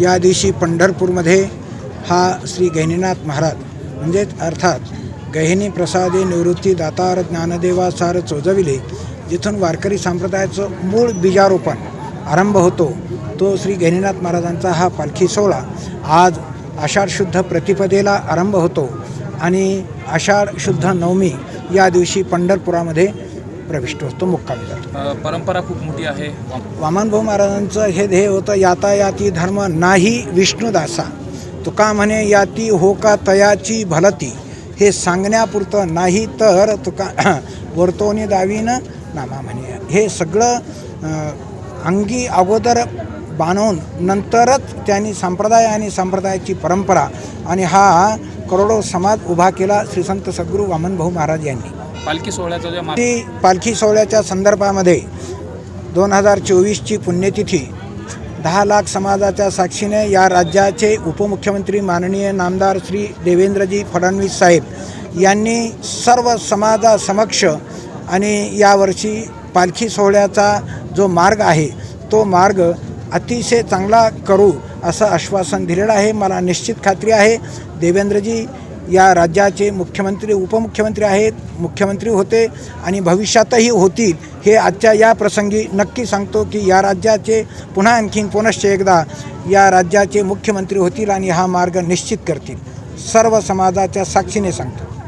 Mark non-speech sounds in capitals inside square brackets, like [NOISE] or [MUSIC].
या दिवशी पंढरपूरमध्ये हा श्री गहिनीनाथ महाराज म्हणजेच अर्थात गहिनी प्रसादे निवृत्ती दातार ज्ञानदेवासार चोजविले जिथून वारकरी संप्रदायाचं मूळ बीजारोपण आरंभ होतो तो श्री गहिनीनाथ महाराजांचा हा पालखी सोहळा आज आषाढ शुद्ध प्रतिपदेला आरंभ होतो. आणि आषाढ शुद्ध नवमी या दिवशी पंढरपुरामध्ये प्रविष्ट होतो मुक्कामी जातो. परंपरा खूप मोठी आहे. वामनभाऊ महाराजांचं हे ध्येय होतं यातायाती धर्म नाही विष्णुदासा. तुका म्हणे याती हो का तयाची भलती. हे सांगण्यापुरतं नाही तर तुका [CLEARS THROAT] वर्तवणी दावीन नामा म्हणे. हे सगळं अंगी अगोदर बांधून नंतरच त्यांनी संप्रदाय आणि संप्रदायाची परंपरा आणि हा करोडो समाज उभा केला श्री संत सद्गुरू वामनभाऊ महाराज यांनी. पालखी सोहळ्याचा जो ती पालखी सोहळ्याच्या संदर्भामध्ये दोन हजार चोवीसची पुण्यतिथी दहा लाख समाजाच्या साक्षीने या राज्याचे उपमुख्यमंत्री माननीय नामदार श्री देवेंद्रजी फडणवीस साहेब यांनी सर्व समाजासमक्ष आणि यावर्षी पालखी सोहळ्याचा जो मार्ग आहे तो मार्ग अतिशय चांगला करू असं आश्वासन दिलेलं आहे. मला निश्चित खात्री आहे देवेंद्रजी या राज्याचे मुख्यमंत्री उपमुख्यमंत्री आहेत मुख्यमंत्री होते आणि भविष्यातही होतील हे आजच्या या प्रसंगी नक्की सांगतो की या राज्याचे पुन्हा आणखीन पुनश्च एकदा या राज्याचे मुख्यमंत्री होतील आणि हा मार्ग निश्चित करतील. सर्व समाजाच्या साक्षीने सांगतो.